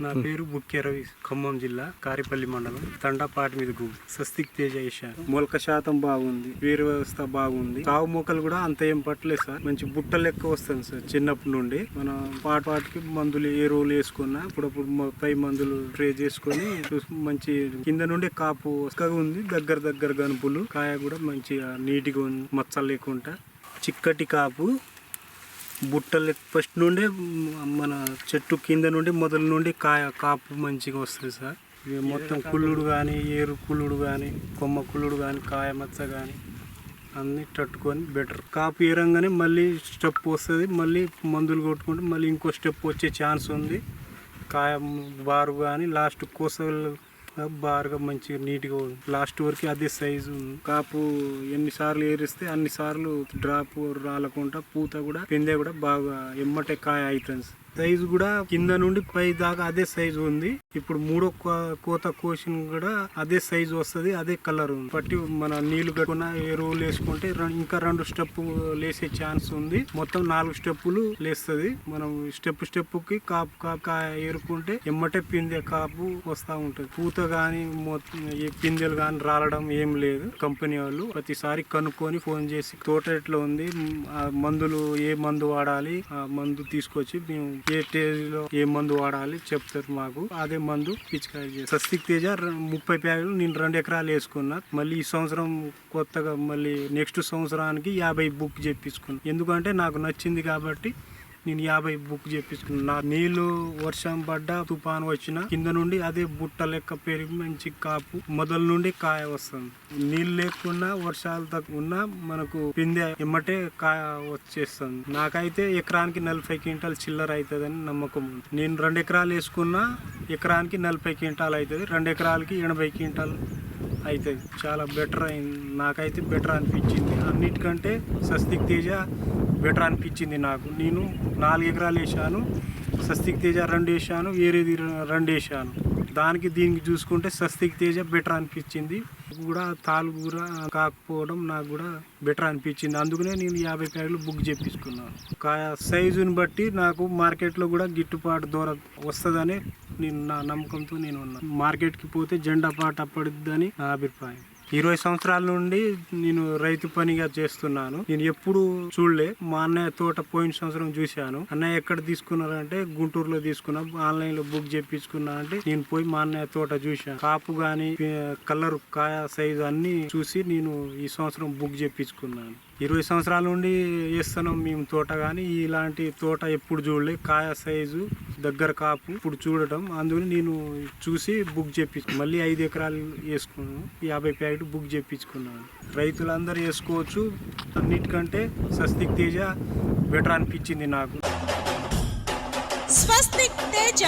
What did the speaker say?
నా పేరు బుక్కే రవి ఖమ్మం జిల్లా కారిపల్లి మండలం తండాపాటి మీద గు స్వస్తిక్ తేజ వేశాను మొలక శాతం బాగుంది వేరు వ్యవస్థ బాగుంది. కావు మొక్కలు కూడా అంత ఏం పట్టలేదు సార్. మంచి బుట్ట లెక్క వస్తుంది సార్. చిన్నప్పటి నుండి మనం పాట పాటికి మందులు ఎరువులు వేసుకున్నా అప్పుడప్పుడు పై మందులు స్ప్రే చేసుకొని మంచి కింద నుండి కాపు ఉంది. దగ్గర దగ్గర గనుపులు కాయ కూడా మంచిగా నీట్గా ఉంది. మచ్చలు లేకుండా చిక్కటి కాపు బుట్టలు ఫస్ట్ నుండే మన చెట్టు కింద నుండి మొదలు నుండి కాయ కాపు మంచిగా వస్తుంది సార్. ఇవి మొత్తం కుళ్ళుడు కానీ ఏరు కుళ్ళుడు కానీ కొమ్మ కుళ్ళుడు కానీ కాయ మచ్చ కానీ అన్నీ తట్టుకొని బెటర్ కాపు ఏరంగానే మళ్ళీ స్టెప్ వస్తుంది మళ్ళీ మందులు కొట్టుకుంటే మళ్ళీ ఇంకో స్టెప్ వచ్చే ఛాన్స్ ఉంది. కాయ బారు కానీ లాస్ట్ కోసలు బాగా మంచిగా నీట్గా లాస్ట్ వరకు అదే సైజు ఉంది. కాపు ఎన్నిసార్లు ఏరిస్తే అన్ని సార్లు డ్రాప్ రాలకుండా పూత కూడా పిందె కూడా బాగా ఎమ్మటే కాయ అవుతుంది. సైజు కూడా కింద నుండి పై దాకా అదే సైజు ఉంది. ఇప్పుడు మూడో కో- కోత కోసిన కూడా అదే సైజు వస్తుంది అదే కలర్ ఉంది. బట్టి మన నీళ్ళు కట్టుకున్న ఎరువులు వేసుకుంటే ఇంకా రెండు స్టెప్ లేసే ఛాన్స్ ఉంది. మొత్తం నాలుగు స్టెప్పులు లేస్తుంది. మనం స్టెప్ స్టెప్కి కాపు కాపు ఏరుకుంటే ఎమ్మటే పిందె కాపు వస్తూ ఉంటుంది. పూత గాని మొత్తం పిందెలు గాని రాలడం ఏం లేదు. కంపెనీ వాళ్ళు ప్రతిసారి కనుక్కొని ఫోన్ చేసి తోట ఎట్లా ఉంది ఆ మందులు ఏ మందు వాడాలి ఆ మందు తీసుకొచ్చి మేము ఏ స్టేజ్లో ఏ మందు వాడాలి చెప్తారు మాకు. అదే మందు పిచికాయ చేస్తాం తేజ ముప్పై ప్యాకెట్లు నేను రెండు ఎకరాలు వేసుకున్నా. మళ్ళీ ఈ సంవత్సరం కొత్తగా మళ్ళీ నెక్స్ట్ సంవత్సరానికి యాభై బుక్ చెప్పించుకున్నాను ఎందుకంటే నాకు నచ్చింది కాబట్టి నేను యాభై బుక్ చేపించుకున్నాను నా నీళ్ళు వర్షం పడ్డ తుఫాన్ వచ్చిన కింద నుండి అదే బుట్ట లెక్క పెరిగి మంచి కాపు మొదల నుండి కాయ వస్తుంది. నీళ్ళు లేకున్నా వర్షాలు తక్కువ ఉన్నా మనకు పిందె ఎమ్మటే కాయ వచ్చేస్తుంది. నాకైతే ఎకరానికి నలభై క్వింటాల్ చిల్లర అవుతుందని నమ్మకం ఉంది. నేను రెండు ఎకరాలు వేసుకున్నా ఎకరానికి నలభై క్వింటాల్ అవుతుంది రెండు ఎకరాలకి ఎనభై క్వింటాల్ అవుతుంది చాలా బెటర్ అయింది నాకైతే బెటర్ అనిపించింది. అన్నిటికంటే స్వస్తిక్ తేజ బెటర్ అనిపించింది నాకు. నేను నాలుగు ఎకరాలు వేసాను స్వస్తిక్ తేజ రెండు వేసాను వేరేది రెండు వేసాను దానికి దీనికి చూసుకుంటే స్వస్తిక్ తేజ బెటర్ అనిపించింది. కూడా తాలు కూడా కాకపోవడం నాకు కూడా బెటర్ అనిపించింది. అందుకనే నేను యాభై ప్యాకెట్లు బుక్ చేపించుకున్నాను కాయ సైజుని బట్టి నాకు మార్కెట్లో కూడా గిట్టుబాటు దూర వస్తుందని నేను నా నమ్మకంతో నేను ఉన్నాను మార్కెట్కి పోతే జెండా పాట అప్పడిద్దని నా అభిప్రాయం. ఇరవై సంవత్సరాల నుండి నేను రైతు పనిగా చేస్తున్నాను. నేను ఎప్పుడు చూడలే. మా అన్నయ్య తోట పోయిన సంవత్సరం చూశాను. అన్నయ్య ఎక్కడ తీసుకున్నారంటే గుంటూరులో తీసుకున్నా ఆన్లైన్లో బుక్ చేపించుకున్నా అంటే నేను పోయి మా అన్నయ్య తోట చూశాను. కాపు గాని కలర్ కాయ సైజు అన్ని చూసి నేను ఈ సంవత్సరం బుక్ చేపించుకున్నాను. ఇరవై సంవత్సరాల నుండి వేస్తున్నాం మేము తోట కానీ ఇలాంటి తోట ఎప్పుడు చూడలే కాయ సైజు దగ్గర కాపు ఇప్పుడు చూడటం. అందుకని నేను చూసి బుక్ చేపించు మళ్ళీ ఐదు ఎకరాలు వేసుకున్నాను. యాభై ప్యాకెట్ బుక్ చేపించుకున్నాను. రైతులందరూ వేసుకోవచ్చు. అన్నిటికంటే స్వస్తిక్ తేజ బెటర్ అనిపించింది నాకు. స్వస్తిక్ తేజ